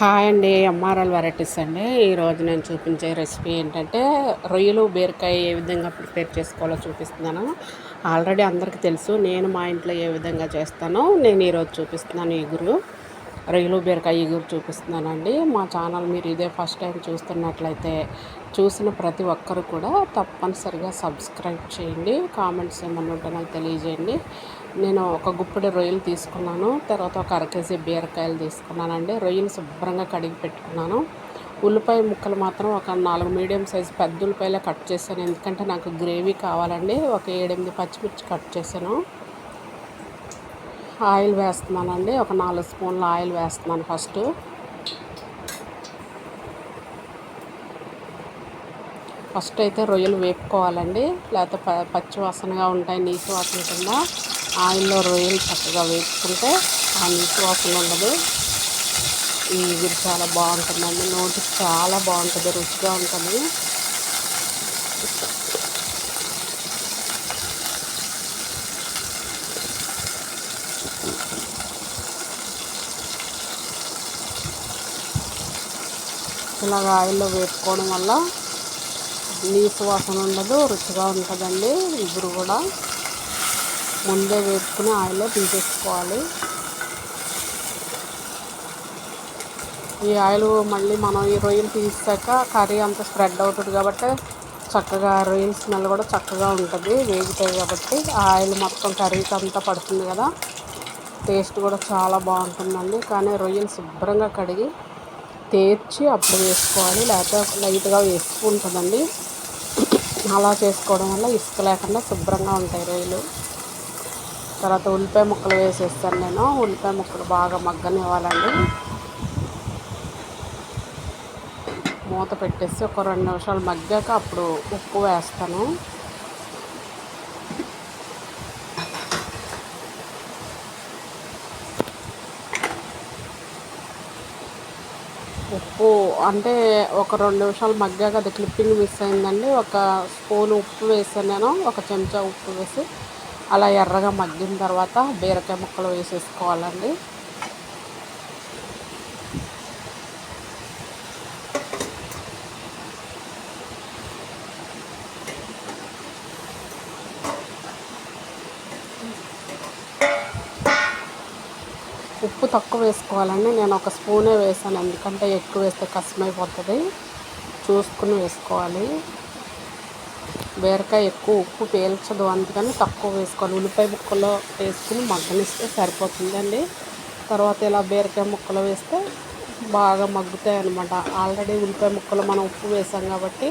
Hi అండి MRL varieties అండి. ఈరోజు నేను చూపించే రెసిపీ ఏంటంటే రొయ్యలు బీరకాయ ఏ విధంగా ప్రిపేర్ చేసుకోవాలో చూపిస్తున్నాను. ఆల్రెడీ అందరికీ తెలుసు నేను మా ఇంట్లో ఏ విధంగా చేస్తానో నేను ఈరోజు చూపిస్తున్నాను ఇగురు రొయ్యలు బీరకాయ ఎగురు చూపిస్తున్నానండి. మా ఛానల్ మీరు ఇదే ఫస్ట్ టైం చూస్తున్నట్లయితే చూసిన ప్రతి ఒక్కరు కూడా తప్పనిసరిగా సబ్స్క్రైబ్ చేయండి. కామెంట్స్ ఏమన్నా ఉంటే నాకు తెలియజేయండి. నేను ఒక గుప్పెడు రొయ్యలు తీసుకున్నాను. తర్వాత ఒక అర కేజీ బీరకాయలు తీసుకున్నానండి. రొయ్యలు శుభ్రంగా కడిగి పెట్టుకున్నాను. ఉల్లిపాయ ముక్కలు మాత్రం ఒక నాలుగు మీడియం సైజు పెద్ద ఉల్లిపాయలే కట్ చేశాను. ఎందుకంటే నాకు గ్రేవీ కావాలండి. ఒక ఏడెనిమిది పచ్చిమిర్చి కట్ చేశాను. ఆయిల్ వేస్తున్నానండి. ఒక నాలుగు స్పూన్ల ఆయిల్ వేస్తున్నాను ఫస్ట్. ఫస్ట్ అయితే రొయ్యలు వేపుకోవాలండి. లేకపోతే పచ్చి వాసనగా ఉంటాయి నీటి వాసన కింద. ఆయిల్లో రొయ్యలు చక్కగా వేసుకుంటే ఆ నీటి వాసన ఉండదు. ఇది చాలా బాగుంటుందండి. నోటికి చాలా బాగుంటుంది. రుచిగా ఉంటుంది. ఇలాగ ఆయిల్లో వేపుకోవడం వల్ల నీసు వాసన ఉండదు రుచిగా ఉంటుందండి. ఇగురు కూడా ముందే వేసుకుని ఆయిల్లో తీసేసుకోవాలి ఈ ఆయిల్ మళ్ళీ మనం ఈ రొయ్యలు తీసాక కర్రీ అంతా స్ప్రెడ్ అవుతుంది కాబట్టి చక్కగా రొయ్యల స్మెల్ కూడా చక్కగా ఉంటుంది వేగుతాయి కాబట్టి ఆ ఆయిల్ మొత్తం కర్రీకి అంతా పడుతుంది కదా. టేస్ట్ కూడా చాలా బాగుంటుందండి. కానీ రొయ్యలు శుభ్రంగా కడిగి తేర్చి అప్పుడు వేసుకోవాలి. లేకపోతే లైట్గా వేసుకుంటుందండి అలా చేసుకోవడం వల్ల ఇసుక లేకుండా శుభ్రంగా ఉంటాయి రొయ్యలు తర్వాత ఉల్లిపాయ ముక్కలు వేసేస్తాను నేను. ఉల్లిపాయ ముక్కలు బాగా మగ్గనివ్వాలండి. మూత పెట్టేసి ఒక రెండు నిమిషాలు మగ్గాక అప్పుడు ఉప్పు వేస్తాను. ఉప్పు అంటే ఒక రెండు నిమిషాలు మగ్గాక అది క్లిప్పింగ్ మిస్ అయిందండి. ఒక స్పూన్ ఉప్పు వేసాను నేను ఒక చెంచా ఉప్పు వేసి అలా ఎర్రగా మగ్గిన తర్వాత బీరకాయ ముక్కలు వేసేసుకోవాలండి. ఉప్పు తక్కువ వేసుకోవాలండి నేను ఒక స్పూనే వేసాను. ఎందుకంటే ఎక్కువ వేస్తే కష్టమైపోతుంది. చూసుకుని వేసుకోవాలి. బీరకాయ ఎక్కువ ఉప్పు పేల్చదు. అందుకని తక్కువ వేసుకోవాలి. ఉల్లిపాయ ముక్కలో వేసుకుని మగ్గనిస్తే సరిపోతుందండి. తర్వాత ఇలా బీరకాయ ముక్కలు వేస్తే బాగా మగ్గుతాయి అనమాట ఆల్రెడీ ఉల్లిపాయ ముక్కలు మనం ఉప్పు వేసాం కాబట్టి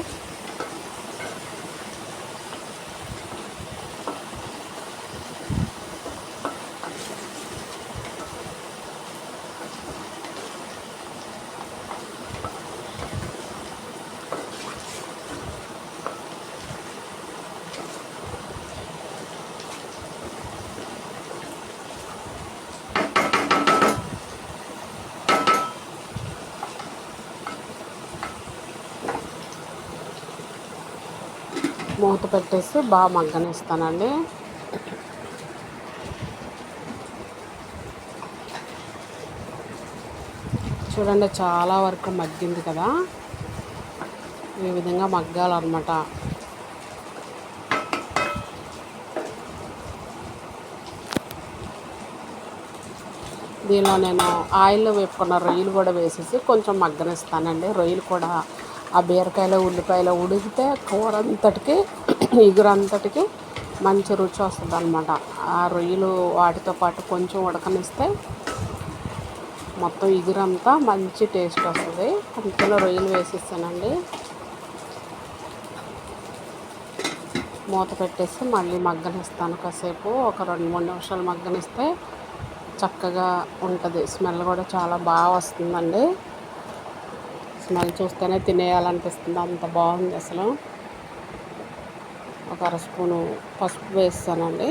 మూత పెట్టేసి బాగా మగ్గనిస్తానండి. చూడండి చాలా వరకు మగ్గింది కదా. ఈ విధంగా మగ్గాలన్నమాట. దీనిలో నేను ఆయిల్లో వేపుకున్న రొయ్యలు కూడా వేసేసి కొంచెం మగ్గనిస్తానండి. రొయ్యలు కూడా ఆ బీరకాయలో ఉల్లిపాయలో ఉడికితే కూర అంతటికి ఇగురంతటికి మంచి రుచి వస్తుంది అనమాట ఆ రొయ్యలు వాటితో పాటు కొంచెం ఉడకనిస్తే మొత్తం ఇగురంతా మంచి టేస్ట్ వస్తుంది. అందుకని రొయ్యలు వేసిస్తానండి. మూత పెట్టేసి మళ్ళీ మగ్గనిస్తాను కాసేపు. ఒక రెండు మూడు నిమిషాలు మగ్గనిస్తే చక్కగా ఉంటుంది. స్మెల్ కూడా చాలా బాగా వస్తుందండి. మళ్ళీ చూస్తేనే తినేయాలనిపిస్తుంది. అంత బాగుంది అసలు. ఒక అర స్పూను పసుపు వేస్తానండి.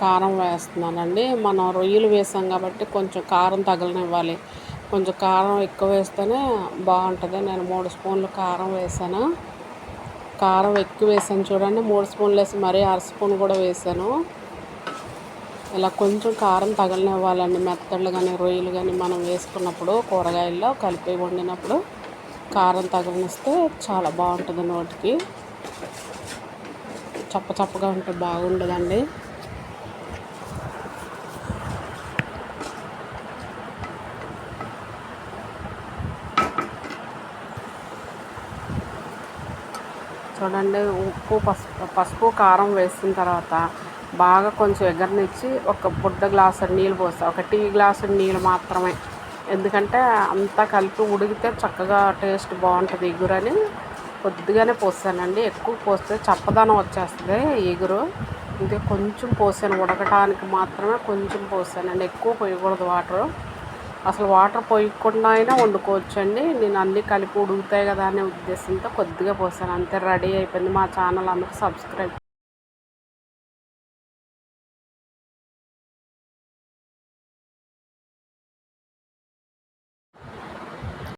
కారం వేస్తున్నానండి. మనం రొయ్యలు వేసాం కాబట్టి కొంచెం కారం తగలనివ్వాలి. కొంచెం కారం ఎక్కువ వేస్తేనే బాగుంటుంది. నేను మూడు స్పూన్లు కారం వేసాను. కారం ఎక్కువ వేసాను చూడండి. మూడు స్పూన్లు వేసి మరీ అర స్పూన్ కూడా వేసాను. ఇలా కొంచెం కారం తగలనివ్వాలండి. మెత్తళ్ళు కానీ రొయ్యలు కానీ మనం వేసుకున్నప్పుడు కూరగాయల్లో కలిపి వండినప్పుడు కారం తగలనిస్తే చాలా బాగుంటుంది నోటికి. చప్ప చప్పగా ఉంటే బాగుండదండి. చూడండి ఉప్పు పసుపు పసుపు కారం వేసిన తర్వాత బాగా కొంచెం ఎగరనిచ్చి ఒక బుడ్డ గ్లాస్ నీళ్ళు పోస్తా. ఒక టీ గ్లాసు నీళ్ళు మాత్రమే. ఎందుకంటే అంతా కలిపి ఉడికితే చక్కగా టేస్ట్ బాగుంటుంది ఎగురు అని కొద్దిగానే పోస్తానండి. ఎక్కువ పోస్తే చప్పదనం వచ్చేస్తుంది ఎగురు ఇంకా కొంచెం పోసాను. ఉడకటానికి మాత్రమే కొంచెం పోసానండి ఎక్కువ పోయకూడదు వాటర్. అసలు వాటర్ పోయకుండా అయినా వండుకోవచ్చండి. నేను అన్నీ కలిపి ఉడుకుతాయి కదా అనే ఉద్దేశంతో కొద్దిగా పోసాను అంతే రెడీ అయిపోయింది మా ఛానల్. అందరూ సబ్స్క్రైబ్